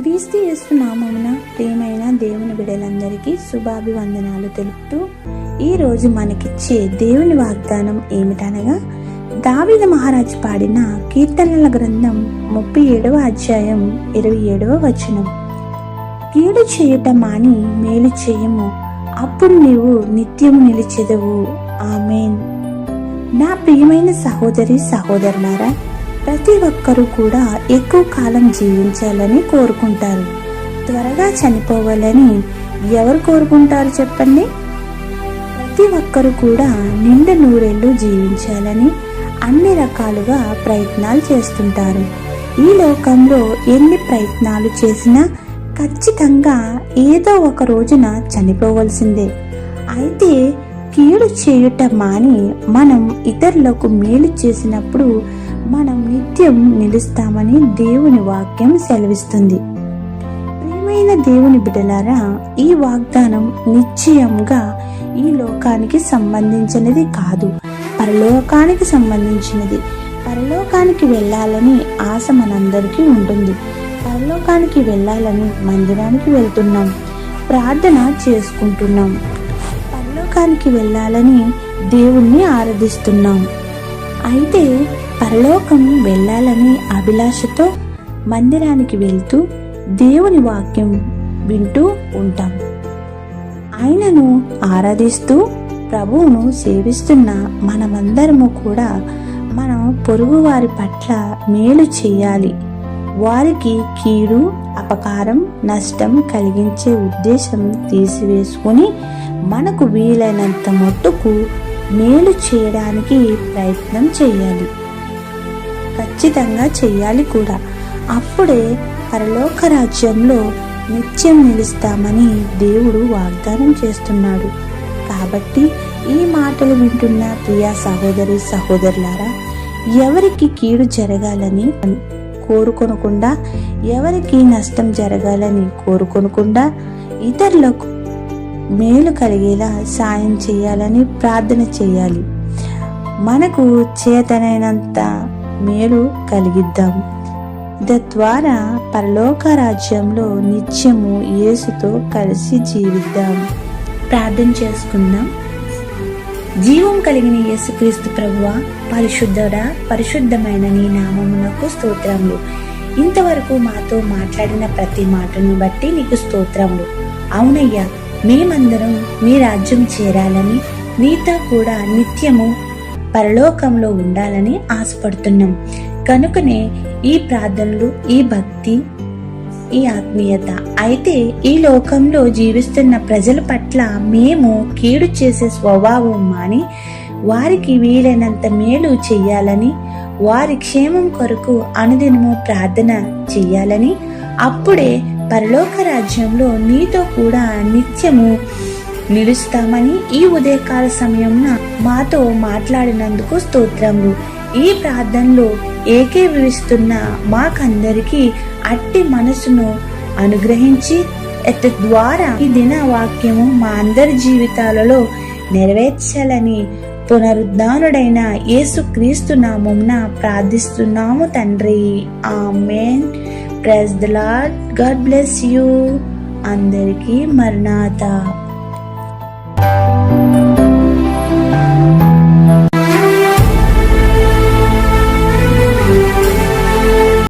క్రీస్తు యేసు నామమున ప్రియమైన దేవుని బిడలందరికీ శుభాభివందనాలు తెలుపుతూ ఈరోజు మనకిచ్చే దేవుని వాగ్దానం ఏమిటనగా దావిద మహారాజు పాడిన కీర్తనల గ్రంథం ముప్పై ఏడవ అధ్యాయం ఇరవై ఏడవ వచనం. కీడు చేయుట మాని మేలు చేయము అప్పుడు నీవు నిత్యం నిలిచెదవు. ఆమెన్. నా ప్రియమైన సహోదరి సహోదరులారా ప్రతి ఒక్కరూ కూడా ఎక్కువ కాలం జీవించాలని కోరుకుంటారు. త్వరగా చనిపోవాలని ఎవరు కోరుకుంటారు చెప్పండి? ప్రతి ఒక్కరూ కూడా నిండు నూరేళ్ళు జీవించాలని అన్ని రకాలుగా ప్రయత్నాలు చేస్తుంటారు. ఈ లోకంలో ఎన్ని ప్రయత్నాలు చేసినా ఖచ్చితంగా ఏదో ఒక రోజున చనిపోవలసిందే. అయితే కీడు చేయుట మాని మనం ఇతరులకు మేలు చేసినప్పుడు మనం నిత్యం నిలుస్తామని దేవుని వాక్యం సెలవిస్తుంది. ప్రియమైన దేవుని బిడ్డలారా ఈ వాగ్దానం నిశ్చయంగా ఈ లోకానికి సంబంధించినది కాదు. పరలోకానికి సంబంధించినది. పరలోకానికి వెళ్ళాలని ఆశ మనందరికీ ఉంటుంది. పరలోకానికి వెళ్ళాలని మందిరానికి వెళ్తున్నాం. ప్రార్థన చేసుకుంటున్నాం. పరలోకానికి వెళ్ళాలని దేవుణ్ణి ఆరాధిస్తున్నాం. అయితే పరలోకం వెళ్ళాలని అభిలాషతో మందిరానికి వెళ్తూ దేవుని వాక్యం వింటూ ఉంటాం. ఆయనను ఆరాధిస్తూ ప్రభువును సేవిస్తున్న మనమందరము కూడా మనం పొరుగు వారి పట్ల మేలు చేయాలి. వారికి కీడు అపకారం నష్టం కలిగించే ఉద్దేశం తీసివేసుకుని మనకు వీలైనంత మట్టుకు మేలు చేయడానికి ప్రయత్నం చేయాలి. ఖచ్చితంగా చేయాలి కూడా. అప్పుడే పరలోక రాజ్యంలో నిత్యం నిలుస్తామని దేవుడు వాగ్దానం చేస్తున్నాడు. కాబట్టి ఈ మాటలు వింటున్న ప్రియా సహోదరి సహోదరులారా ఎవరికి కీడు జరగాలని కోరుకొనకుండా ఎవరికి నష్టం జరగాలని కోరుకొనకుండా ఇతరులకు మేలు కలిగేలా సాయం చేయాలని ప్రార్థన చేయాలి. మనకు చేతనైనంత మేలు కలిగిద్దాం. తద్వారా పరలోక రాజ్యంలో నిత్యము యేసుతో కలిసి జీవిద్దాం. ప్రార్థన చేసుకుందాం. జీవం కలిగిన యేసుక్రీస్తు ప్రభువ పరిశుద్ధుడా పరిశుద్ధమైన నీ నామమునకు స్తోత్రములు. ఇంతవరకు మాతో మాట్లాడిన ప్రతి మాటను బట్టి నీకు స్తోత్రములు. అవునయ్యా మేమందరం నీ రాజ్యం చేరాలని నీతో కూడా నిత్యము పరలోకంలో ఉండాలని ఆశపడుతున్నాం. కనుకనే ఈ ప్రార్థనలు ఈ భక్తి ఈ ఆత్మీయత అయితే ఈ లోకంలో జీవిస్తున్న ప్రజల పట్ల మేము కీడు చేసే స్వభావం మాని వారికి వీలైనంత మేలు చెయ్యాలని వారి క్షేమం కొరకు అనుదినము ప్రార్థన చెయ్యాలని అప్పుడే పరలోక రాజ్యంలో నీతో కూడా నిత్యము నిలుస్తామని ఈ ఉదయకాల సమయంన మాతో మాట్లాడినందుకు స్తోత్రములు. ఈ ప్రార్థనలో ఏకీభవిస్తున్న మాకందరికీ అట్టి మనసును అనుగ్రహించి ద్వారా ఈ దిన వాక్యము మా అందరి జీవితాలలో నెరవేర్చాలని పునరుద్ధానుడైన యేసుక్రీస్తు నామంన నామమున ప్రార్థిస్తున్నాము తండ్రి. Amen. praise the Lord God bless you అందరికీ మరణాత